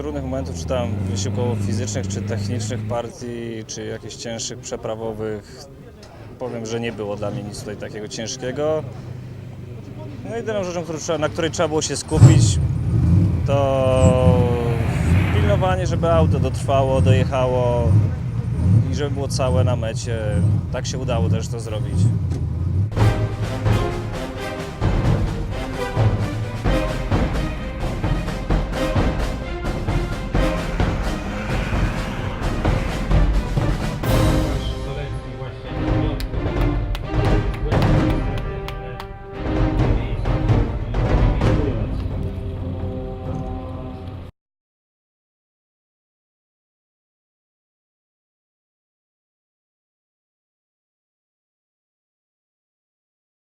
trudnych momentów, czy tam wysiłkowo fizycznych, czy technicznych partii, czy jakichś cięższych, przeprawowych, powiem, że nie było dla mnie nic tutaj takiego ciężkiego. No jedyną rzeczą, na której trzeba było się skupić, to pilnowanie, żeby auto dotrwało, dojechało i żeby było całe na mecie. Tak się udało też to zrobić.